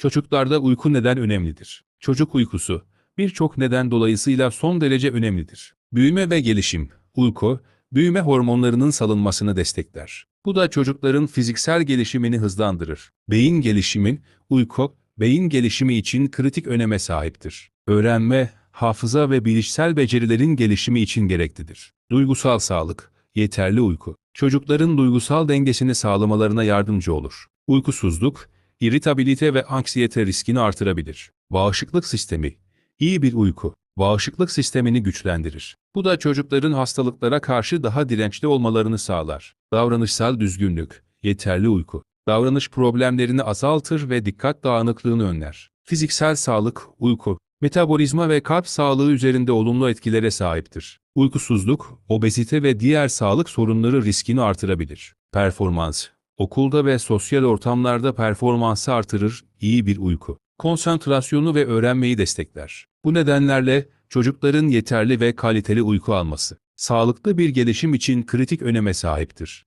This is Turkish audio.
Çocuklarda uyku neden önemlidir? Çocuk uykusu birçok neden dolayısıyla son derece önemlidir. Büyüme ve gelişim, uyku, büyüme hormonlarının salınmasını destekler. Bu da çocukların fiziksel gelişimini hızlandırır. Beyin gelişimin, uyku, beyin gelişimi için kritik öneme sahiptir. Öğrenme, hafıza ve bilişsel becerilerin gelişimi için gereklidir. Duygusal sağlık, yeterli uyku, çocukların duygusal dengesini sağlamalarına yardımcı olur. Uykusuzluk, iritabilite ve anksiyete riskini artırabilir. Bağışıklık sistemi, iyi bir uyku, bağışıklık sistemini güçlendirir. Bu da çocukların hastalıklara karşı daha dirençli olmalarını sağlar. Davranışsal düzgünlük, yeterli uyku, davranış problemlerini azaltır ve dikkat dağınıklığını önler. Fiziksel sağlık, uyku, metabolizma ve kalp sağlığı üzerinde olumlu etkilere sahiptir. Uykusuzluk, obezite ve diğer sağlık sorunları riskini artırabilir. Performans, okulda ve sosyal ortamlarda performansı artırır, iyi bir uyku. Konsantrasyonu ve öğrenmeyi destekler. Bu nedenlerle çocukların yeterli ve kaliteli uyku alması, sağlıklı bir gelişim için kritik öneme sahiptir.